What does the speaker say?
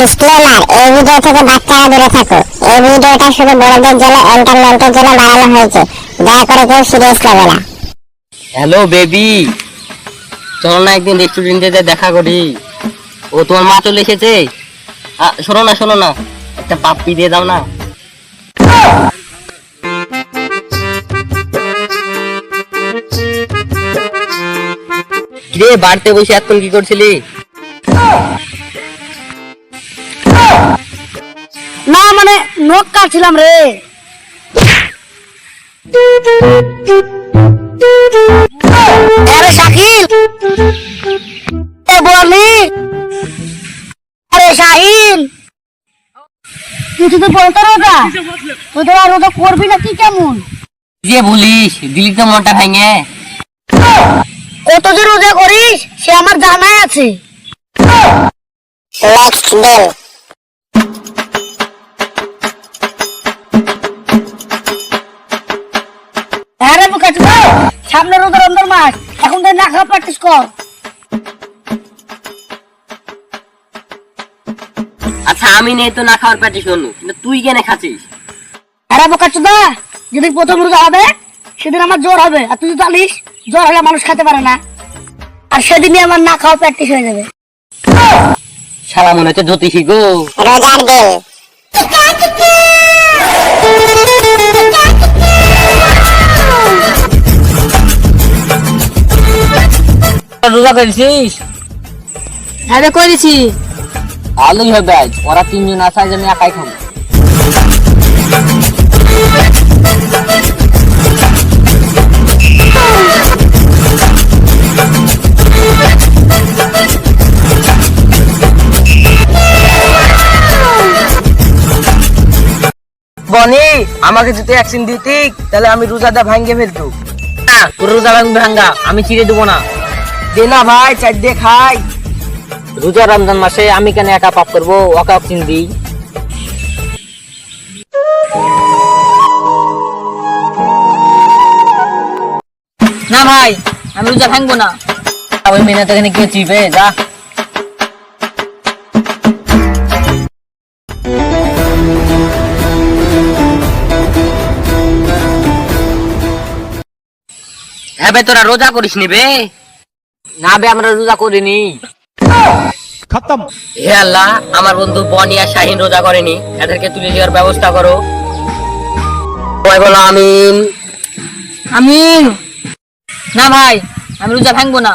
Disclaimer, এই video থেকে বাচ্চারা দূরে থাকো এই ভিডিওটা শুধু বড়দের জন্য এন্টারটেনমেন্টের জন্য বানানো হয়েছে। দয়া করে কেউ সিরিয়াস নেবে না। হ্যালো বেবি চলো না একদিন রেস্টুরেন্টে দেখা করি। ও তোমার মা চলে এসেছে। শোনো না শোনো না। একটা পাপ্পি দিয়ে দাও না। রে বাড়িতে বসে এতক্ষণ কি করছিলি? নখ কাটছিলাম রে। আরে শাকিল। এ বলি আরে শাহিন তুই তো বলতো রোজা তুই তো আর রোজা করবি না কি কেমন? যে বলিস দিলি তো মনটা ভেঙে। কত যে রোজা করিস সে আমার জানাই আছে। নেক্সট সামনে রোজা রমজান মাস এখন তো না খাওয়া প্র্যাকটিস কর। আচ্ছা আমি নেই তো না খাওয়ার শোনো কিন্তু তুই কেন খাচ্ছিস? আরে যেদিন প্রথম রোজা হবে সেদিন আমার জ্বর হবে। আর তুই তো জানিস জ্বর হলে মানুষ খেতে পারে না। আর সেদিনই আমার না খাওয়া প্র্যাকটিস হয়ে যাবে। সারা মনে হচ্ছে জ্যোতিষী গো। রোজার দিন। রোজা করেছিস? হ্যাঁ করেছি। ভালোই হবে আজ। ওরা তিনজন আসা আমি একাই খাব। বনি আমাকে যদি অ্যাকশন দিতি তাহলে আমি রোজাটা ভাঙ্গে ফেলতো। না তোর রোজা ভাঙ্গা আমি চিড়ে দেবো না। দে না ভাই চার দিয়ে খাই। রোজা রমজান মাসে আমি কেন একা পাপ করব? ওকে অক্সিন দিই। না ভাই আমি রোজা ভাঙবো না। ওই মেনাতে এখানে কে চিপে যা। হ্যাঁ বে তোরা রোজা করিস নি বে? না বে আমরা রোজা করিনি। খতম। হে আল্লাহ আমার বন্ধু বনিয়া শাহিন রোজা করেনি। এদেরকে তুলে নেওয়ার ব্যবস্থা করো। সবাই বলো আমিন। আমিন। না ভাই আমি রোজা ভাঙবো না।